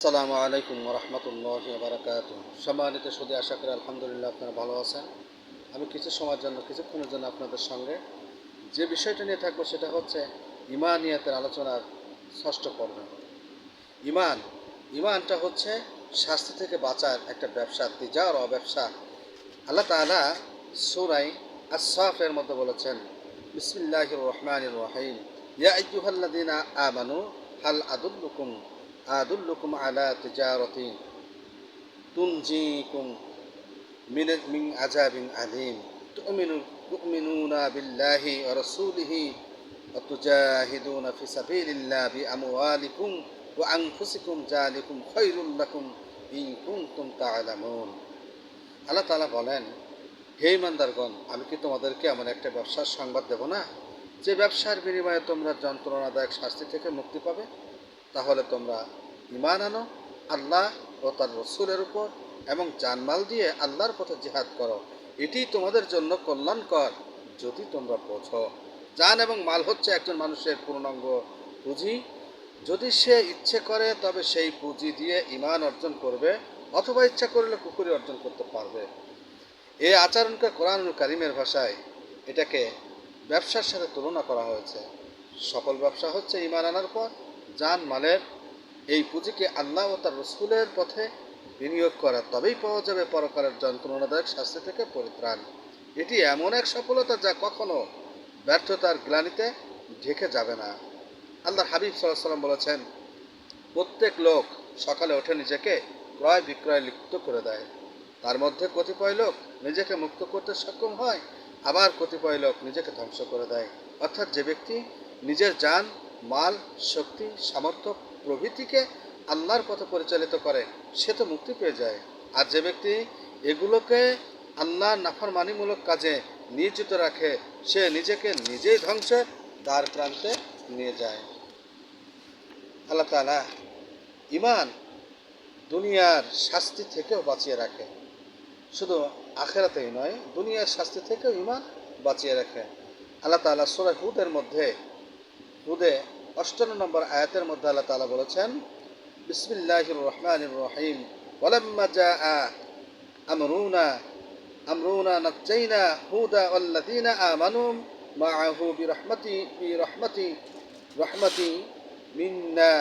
আসসালামু আলাইকুম রহমতুল্লাহ বারাকাত সম্মানিত সুদী আশা করি আলহামদুলিল্লাহ আপনারা ভালো আছেন। আমি কিছু সময়ের জন্য, কিছুক্ষণের জন্য আপনাদের সঙ্গে যে বিষয়টা নিয়ে থাকব সেটা হচ্ছে ইমানিয়াতের আলোচনার ষষ্ঠ পর্ব। ইমান, ইমানটা হচ্ছে শাস্তি থেকে বাঁচার একটা ব্যবসা, তিজার ব্যবসা। আল্লাহ তাআলা সুরাই আসাফের মধ্যে বলেছেন বিসমিল্লাহ রহমান রহিম, ইয়া আইয়ুহাল্লাযীনা আমানু, হাল আদুল্লুকুম আদুল্লুকুম আলা তিজারতি তুনজিকুম আযাবিন আযীম তু'মিনু তু'মিনুনা বিল্লাহি ওয়া রাসূলিহি ওয়া তুজাহিদুনা ফি সাবিলিল্লাহি বিআমওয়ালিকুম ওয়া আনফুসিকুম যালিকুম খায়রুল লাকুম ইন কুনতুম তা'লামুন আল্লাহ তাআলা বলেন, হে ইমানদারগণ আমি কি তোমাদেরকে এমন একটা ব্যবসার সংবাদ দেব না? যে ব্যবসার বিনিময়ে তোমরা যন্ত্রণাদায়ক শাস্তি থেকে মুক্তি পাবে? তাহলে তোমরা ইমান আনো আল্লাহ ও তার রসুলের উপর এবং জানমাল দিয়ে আল্লাহর পথে জিহাদ করো। এটি তোমাদের জন্য কল্যাণকর যদি তোমরা বোঝো। জান এবং মাল হচ্ছে একজন মানুষের পূর্ণাঙ্গ পুঁজি। যদি সে ইচ্ছে করে, তবে সেই পুঁজি দিয়ে ইমান অর্জন করবে অথবা ইচ্ছা করলে কুকুরি অর্জন করতে পারবে। এই আচরণকে কোরআন কারিমের ভাষায় এটাকে ব্যবসার সাথে তুলনা করা হয়েছে। সকল ব্যবসা হচ্ছে ইমান আনার পর জান মালের এই পুঁজিকে আল্লাহ ও তার রসুলের পথে বিনিয়োগ করা তবেই পাওয়া যাবে পরকালের যন্ত্রণাদায়ক শাস্তি থেকে পরিত্রাণ। এটি এমন এক সফলতা যা কখনো ব্যর্থতার গ্লানিতে ঢেকে যাবে না। আল্লাহ হাবিব সাল্লাহ সাল্লাম বলেছেন, প্রত্যেক লোক সকালে ওঠে নিজেকে ক্রয় বিক্রয় লিপ্ত করে দেয়। তার মধ্যে কতিপয় লোক নিজেকে মুক্ত করতে সক্ষম হয়, আবার কতিপয় লোক নিজেকে ধ্বংস করে দেয়। অর্থাৎ যে ব্যক্তি নিজের যান মাল, শক্তি, সামর্থ্য প্রভৃতিকে আল্লাহর পথে পরিচালিত করে, সে তো মুক্তি পেয়ে যায়। আর যে ব্যক্তি এগুলোকে আল্লাহ নাফরমানিমূলক কাজে নিয়োজিত রাখে, সে নিজেকে নিজেই ধ্বংসের দ্বার প্রান্তে নিয়ে যায়। আল্লাহ তালা ইমান দুনিয়ার শাস্তি থেকেও বাঁচিয়ে রাখে। শুধু আখেরাতেই নয়, দুনিয়ার শাস্তি থেকেও ইমান বাঁচিয়ে রাখে। আল্লাহ তালা সুরা হুদের মধ্যে, হুদে অষ্টান্ন নম্বর আয়াতের মধ্যে আল্লাহ তালা বলেছেন বিসমিল্লাহ রহমান রহিম ولما جاء أمرنا أمرنا نجينا هودا والذين آمنوا معه برحمتي برحمتي رحمتي منا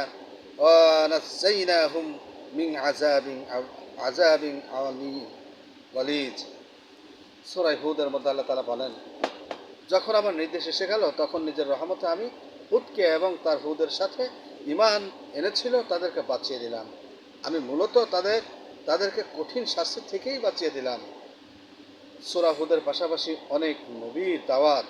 ونجيناهم من عذاب عذاب عليم ওয়ালিদ সুরাই হুদের মধ্যে আল্লাহ তালা বলেন যখন আমার নির্দেশ এসে গেল, তখন নিজের রহমতে আমি হুদকে এবং তার হুদের সাথে ইমান এনেছিল, তাদেরকে বাঁচিয়ে দিলাম। আমি মূলত তাদের, তাদেরকে কঠিন শাস্তি থেকেই বাঁচিয়ে দিলাম। সুরা হুদের পাশাপাশি অনেক নবীর দাওয়াত,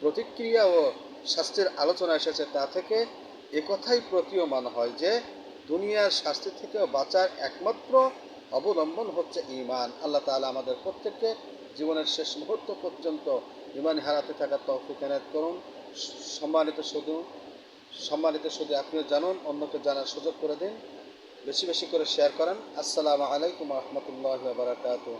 প্রতিক্রিয়া ও শাস্তির আলোচনা এসেছে। তা থেকে একথাই প্রতীয়মান হয় যে, দুনিয়ার শাস্তি থেকেও বাঁচার একমাত্র অবলম্বন হচ্ছে ইমান আল্লাহ তাআলা আমাদের প্রত্যেককে জীবনের শেষ মুহূর্ত পর্যন্ত ইমান হারাতে থাকা তৌফিক এনায়ত করুন। সম্মানিত শুধু সম্মানিত শুধু আপনিও জানুন, অন্যকে জানার সুযোগ করে দিন। বেশি বেশি করে শেয়ার করেন। আসসালামু আলাইকুম রহমতুল্লাহ বারাকাতু